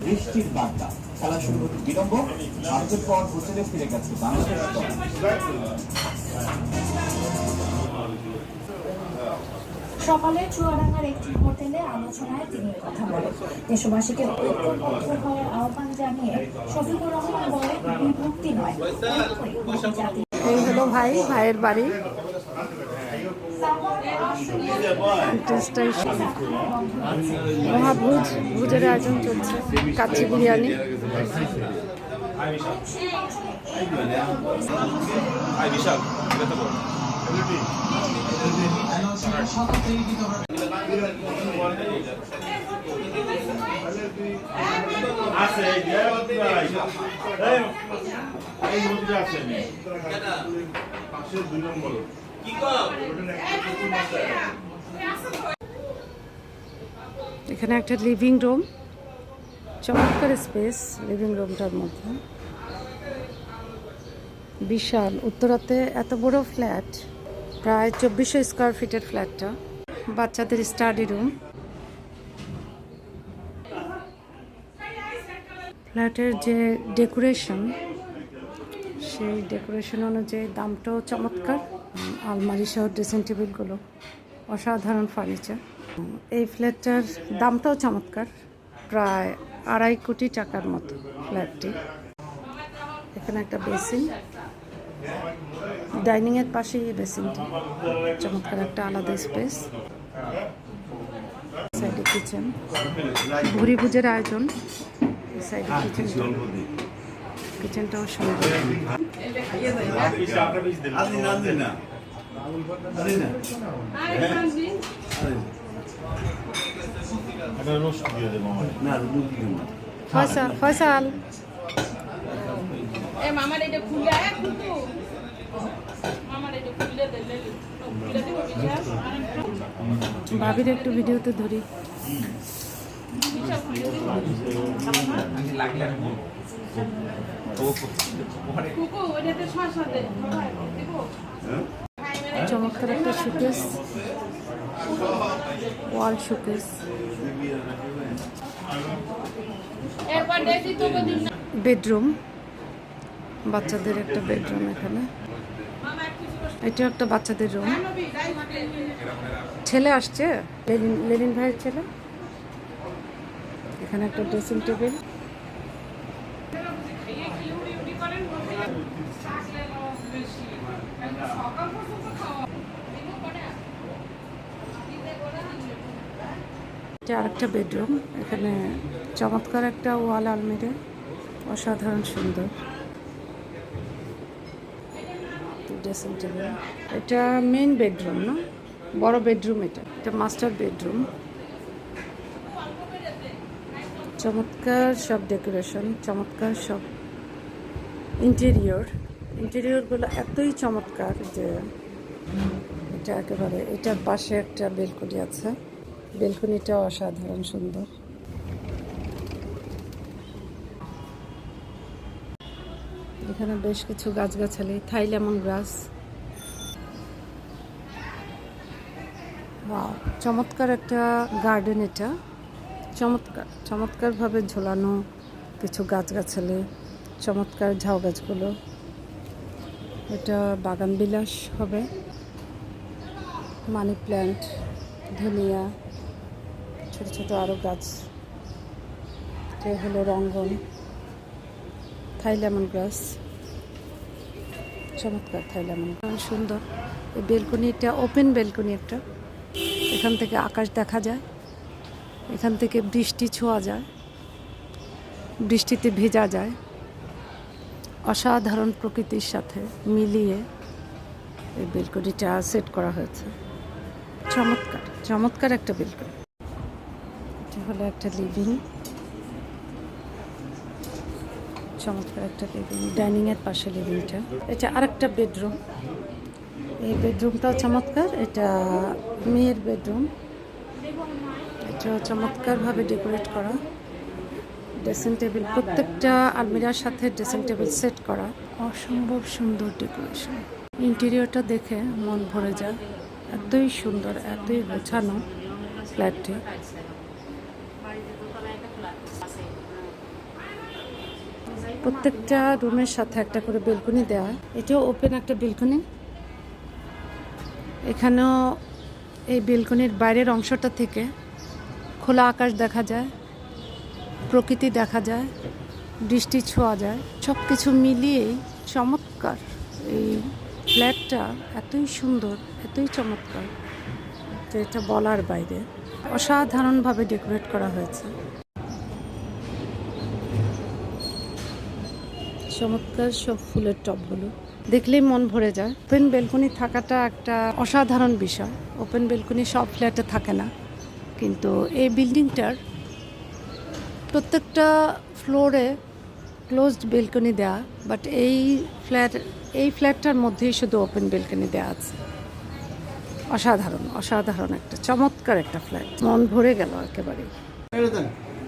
বৃষ্টির বার্তা। খেলা শুরু হতে বিলম্ব। ভারতের পর হোসেনে ফিরে গেছে বাংলাদেশ সকালে চুয়াডাঙ্গার একটি হোটেলে আলোচনায় তিনি কথা বলেন। দেশবাসীকে ঐক্যবদ্ধ হওয়ার আহ্বান জানিয়ে শফিকুর রহমান বলেন বিভক্তি নয় এই হলো ভাই ভাইয়ের বাড়ি। মহাভোজ ভোজের আয়োজন চলছে কাচ্চি বিরিয়ানি। আছে এই এখানে একটা লিভিং রুম চমৎকার স্পেস লিভিং রুমটার মধ্যে। বিশাল উত্তরাতে এত বড় ফ্ল্যাট প্রায় চব্বিশশো স্কোয়ার ফিটের ফ্ল্যাটটা। বাচ্চাদের স্টাডি রুম। ফ্ল্যাটের যে ডেকোরেশন, সেই ডেকোরেশন অনুযায়ী দামটাও চমৎকার। আলমারি সহ ড্রেসিং টেবিলগুলো অসাধারণ ফার্নিচার। এই ফ্ল্যাটটার দামটাও চমৎকার, প্রায় আড়াই কোটি টাকার মতো ফ্ল্যাটটি। এখানে একটা বেসিন। ডাইনিংয়ের পাশেই বেসিনটি। চমৎকার একটা আলাদা স্পেস। সাইডে কিচেন ভুরি ভুজের আয়োজন। সাইডে কিচেন কিচেনটাও সুন্দর। ফয়সাল ফয়সাল এ মামার এটা খুলে আয় কিন্তু ভাবির একটু ভিডিওতে ধরি। চমৎকার একটা শোকেস ওয়াল শোকেস বেডরুম বাচ্চাদের একটা বেডরুম এখানে। এটা একটা বাচ্চাদের রুম ছেলে আসছে? লেলিন ভাইয়ের ছেলে? এখানে একটা ড্রেসিং টেবিল এটা আরেকটা বেডরুম এখানে চমৎকার একটা ওয়াল আলমিরা। অসাধারণ সুন্দর। Dressing table. এটা মেন বেডরুম না? বড় বেডরুম এটা। এটা মাস্টার বেডরুম চমৎকার সব ডেকোরেশন চমৎকার সব ইন্টেরিয়র ইন্টেরিয়রগুলো এতই চমৎকার যে এটা একেবারে, এটার পাশে একটা বেলকনি আছে। বেলকনিটা অসাধারণ সুন্দর। এখানে বেশ কিছু গাছগাছালি, থাই লেমন গ্রাস। চমৎকার একটা গার্ডেন এটা। চমৎকার, চমৎকারভাবে ঝোলানো কিছু গাছগাছালি, চমৎকার ঝাউ গাছগুলো। এটা বাগান বিলাস হবে। মানি প্ল্যান্ট, ধনিয়া, ছোট ছোট আরও গাছ। এটা হলো রঙ্গন। থাই লেমন গ্রাস চমৎকার থাই লেমন সুন্দর। এই বেলকনিটা ওপেন বেলকনি একটা। এখান থেকে আকাশ দেখা যায়। এখান থেকে বৃষ্টি ছোঁয়া যায়। বৃষ্টিতে ভেজা যায়। অসাধারণ প্রকৃতির সাথে মিলিয়ে এই বেলকনিটা সেট করা হয়েছে। চমৎকার চমৎকার একটা বেলকনি। এটা হলো একটা লিভিং চমৎকার একটা লিভিং ডাইনিং এর পাশে লিভিংটা এটা আরেকটা বেডরুম এই বেডরুমটাও চমৎকার। এটা মেয়ের বেডরুম এটা চমৎকারভাবে ডেকোরেট করা। ড্রেসিং টেবিল প্রত্যেকটা আলমিরার সাথে ড্রেসিং টেবিল সেট করা। অসম্ভব সুন্দর ডেকোরেশন ইন্টেরিয়রটা দেখে মন ভরে যায়। এতই সুন্দর, এতই গোছানো ফ্ল্যাটটি প্রত্যেকটা রুমের সাথে একটা করে বেলকনি দেওয়া এটাও ওপেন একটা বেলকনি। এখানেও এই বেলকনির বাইরের অংশটা থেকে খোলা আকাশ দেখা যায়, প্রকৃতি দেখা যায় বৃষ্টি ছোঁয়া যায়। সব কিছু মিলিয়েই চমৎকার। এই ফ্ল্যাটটা এতই সুন্দর, এতই চমৎকার যে এটা বলার বাইরে। অসাধারণভাবে ডেকোরেট করা হয়েছে। চমৎকার সব ফুলের টবগুলো দেখলেই মন ভরে যায়। ওপেন বেলকনি থাকাটা একটা অসাধারণ বিষয়। ওপেন বেলকনি সব ফ্ল্যাটে থাকে না। কিন্তু এই বিল্ডিংটার প্রত্যেকটা ফ্লোরে ক্লোজড বেলকনি দেওয়া বাট এই ফ্ল্যাট, এই ফ্ল্যাটটার মধ্যেই শুধু ওপেন বেলকনি দেওয়া আছে। অসাধারণ অসাধারণ একটা, চমৎকার একটা ফ্ল্যাট। মন ভরে গেল একেবারে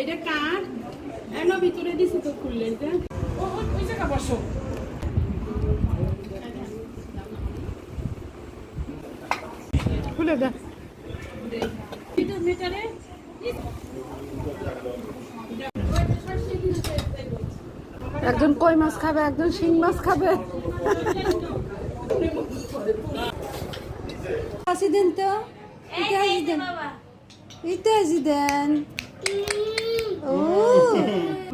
এটা কার? এনো ভিতরে দিছি তো খুললে এটা? ও ও, ওই জায়গা বসো। খুলে দে। এটা মিটারে একজন কই মাছ খাবে একজন শিং মাছ খাবে? আসি দেন তো।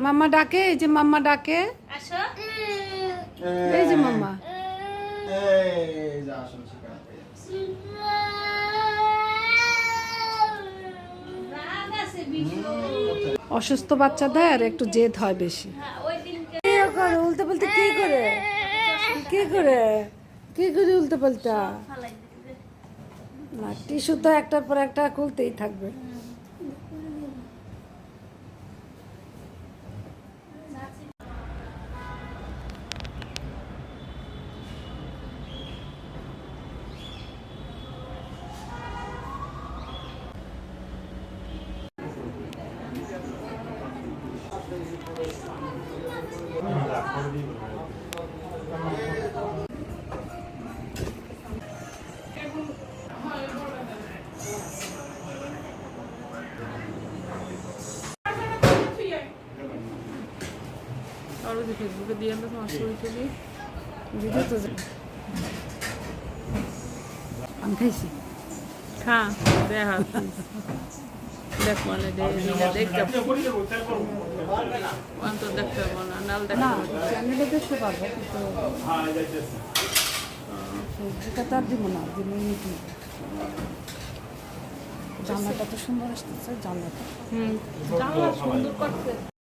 মাম্মা ডাকে এই যে মাম্মা ডাকে। এই যে মাম্মা অসুস্থ বাচ্চাদের একটু জেদ হয় বেশি। হ্যাঁ, ওই কি করে উল্টে পাল্টে কি করে? কি করে? কি করে উল্টে পাল্টা? ফালাই না টিস্যু তো একটার পর একটা খুলতেই থাকবে। আর ওই ফেসবুকে দিয়ে তো তোমার ছবি টবি ভিডিও তো যে- আমি খাইছি। খা দেখা দেখ মানে দেখতে দেখতে পাবো না নাল দেখতে দেখতে পাবো কিন্তু ফেসবুকে তো দিব না দিব জানলাটা তো সুন্দর আসতেছে জানলাটা। হম জানলা সুন্দর করতে